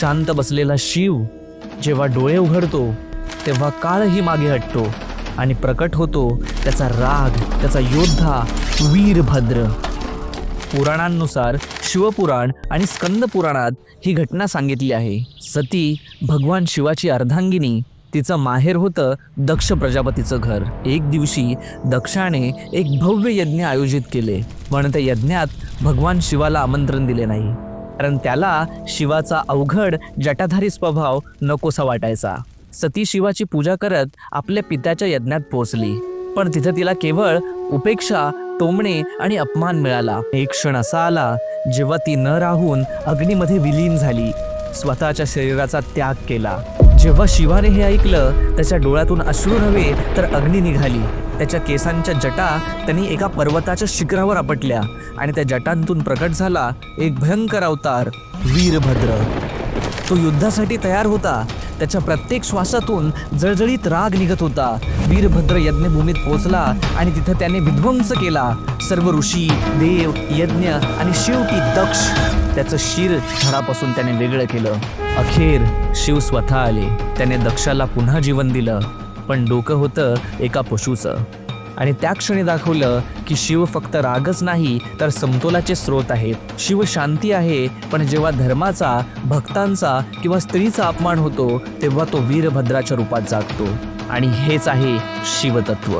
शांत बसलेला शिव जेव्हा डोळे उघडतो तेव्हा काळही मागे हटतो आणि प्रकट होतो त्याचा राग त्याचा योद्धा वीरभद्र. पुराणांनुसार शिवपुराण आणि स्कंद पुराणात ही घटना सांगितली आहे. सती भगवान शिवाची अर्धांगिनी तिचं माहेर होतं दक्ष प्रजापतीचं घर. एक दिवशी दक्षाने एक भव्य यज्ञ आयोजित केले. पण त्या यज्ञात भगवान शिवाला आमंत्रण दिले नाही. कारण त्याला शिवाचा अवघड जटाधारी स्वभाव नकोसा वाटायचा. सती शिवाची पूजा करत आपल्या पित्याच्या यज्ञात पोहोचली. पण तिथे तिला केवळ उपेक्षा टोमणे आणि अपमान मिळाला. एक क्षण असा आला जेव्हा ती न राहून अग्नीमध्ये विलीन झाली. स्वतःच्या शरीराचा त्याग केला. जेव्हा शिवाने हे ऐकलं त्याच्या डोळ्यातून अश्रू नव्हे तर अग्नी निघाली. त्याच्या केसांच्या जटा त्यांनी एका पर्वताच्या शिखरावर आपटल्या आणि त्या जटांतून प्रकट झाला एक भयंकर अवतार वीरभद्र. तो युद्धासाठी तयार होता. त्याच्या प्रत्येक श्वासातून जळजळीत राग निघत होता. वीरभद्र यज्ञभूमीत पोहोचला आणि तिथं त्याने विध्वंस केला. सर्व ऋषी देव यज्ञ आणि शेवटी दक्ष त्याचं शिर धडापासून त्याने वेगळं केलं. अखेर शिव स्वतः आले. त्याने दक्षाला पुन्हा जीवन दिलं. पण डोकं होतं एका पशुचं. आणि त्या क्षणी दाखवलं की शिव फक्त रागच नाही तर समतोलाचे स्रोत आहेत. शिव शांती आहे पण जेव्हा धर्माचा भक्तांचा किंवा स्त्रीचा अपमान होतो तेव्हा तो वीरभद्राच्या रूपात जागतो. आणि हेच आहे शिवतत्व.